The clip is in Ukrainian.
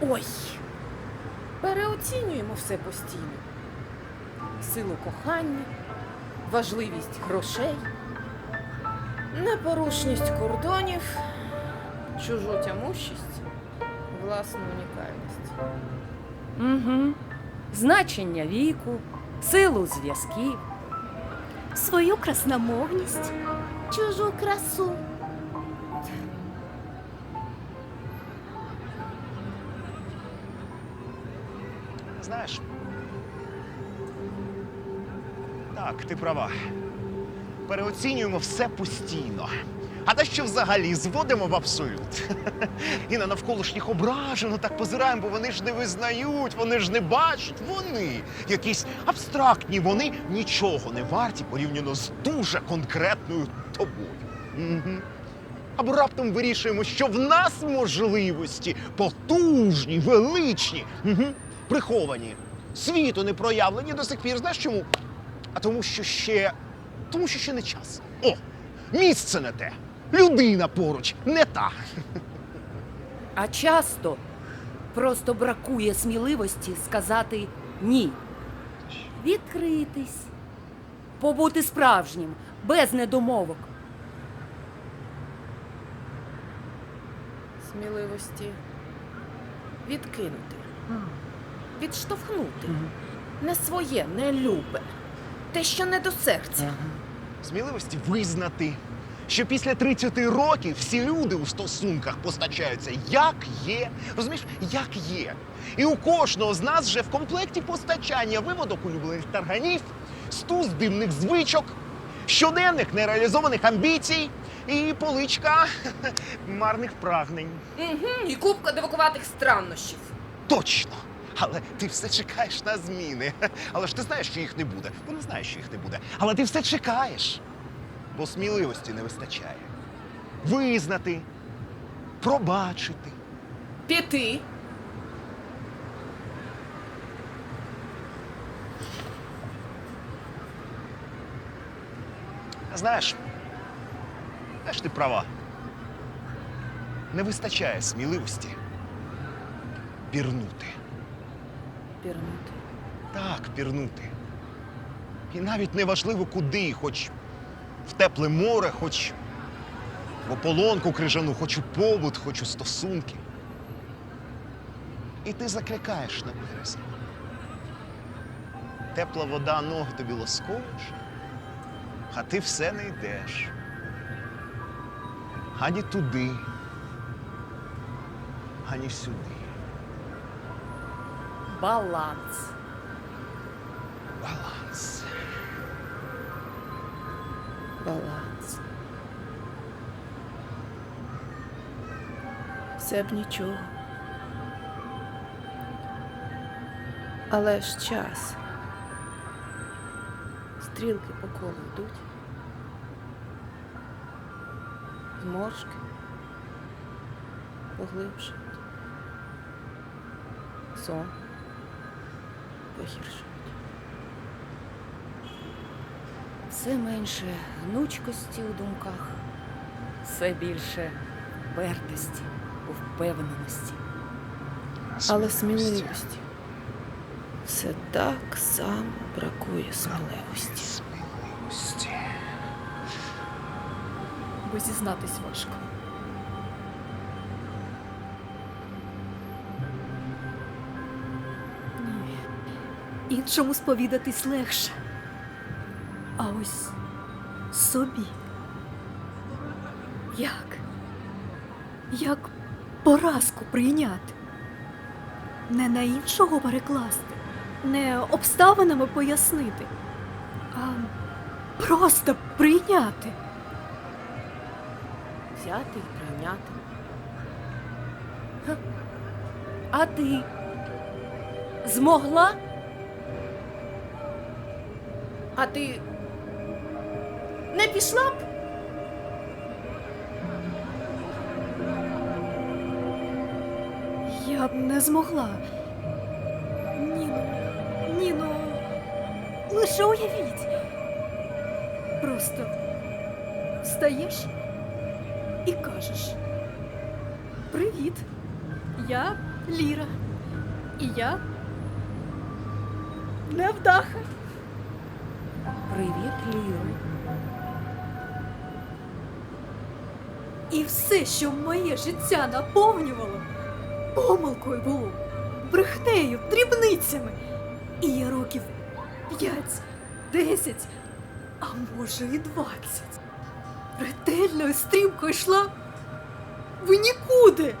Ой, переоцінюємо все постійно. Силу кохання, важливість грошей, непорушність кордонів, чужу тямущість, власну унікальність. Угу. Значення віку, силу зв'язків. свою красномовність, чужу красу. Знаєш. Так, ти права. Переоцінюємо все постійно. А те, що взагалі зводимо в абсолют. І на навколишніх ображено так позираємо, бо вони ж не визнають, вони ж не бачать. Вони якісь абстрактні, вони нічого не варті порівняно з дуже конкретною тобою. Або раптом вирішуємо, що в нас можливості потужні, величні, угу. Приховані, світу не проявлені до сих пір. Знаєш чому? А тому, що ще. Тому що ще не час. О! Місце не те. Людина поруч, не та. А часто просто бракує сміливості сказати ні. Відкритись, побути справжнім, без недомовок. Сміливості відкинути, відштовхнути. Не своє, не любе. Те, що не до серця. Сміливості визнати, що після 30 років всі люди у стосунках постачаються як є. Розумієш, як є. І у кожного з нас вже в комплекті постачання виводок улюблених тарганів, стуз дивних звичок, щоденних нереалізованих амбіцій і поличка марних прагнень. Угу, і купка дивакуватих страннощів. Точно. Але ти все чекаєш на зміни. Але ж ти знаєш, що їх не буде. Вона знає, що їх не буде. Але ти все чекаєш. Бо сміливості не вистачає. Визнати, пробачити. Піти. Знаєш, знаєш, ти права. Не вистачає сміливості пірнути. Пірнути. Так, пірнути. І навіть не важливо куди, хоч в тепле море, хоч в ополонку крижану, хоч у побут, хоч у стосунки. І ти закликаєш на березі. Тепла вода ноги тобі лоскоче, а ти все не йдеш. Ані туди, ані сюди. Баланс. Баланс. Баланс. Все б нічого. Але ж час. Стрілки по колу йдуть. Зморшки. Поглибшують. Сон. Погіршують. Все менше гнучкості у думках, все більше впертості, впевненості. Але сміливості. Все так само бракує сміливості. Сміливості. Бо зізнатись важко. Іншому сповідатись легше. А ось собі. Як? Як поразку прийняти? Не на іншого перекласти, не обставинами пояснити, а просто прийняти. Взяти і прийняти. А ти змогла? А ти не пішла б? Я б не змогла. Ні, ну, ні, ну, лише уявіть. Просто встаєш і кажеш. Привіт. Я Ліра. І я невдаха. Привіт, Ліро. І все, що моє життя наповнювало, помилкою було, брехнею, дрібницями. І я років п'ять, десять, а може і двадцять. Ретельно і стрімко йшла в нікуди.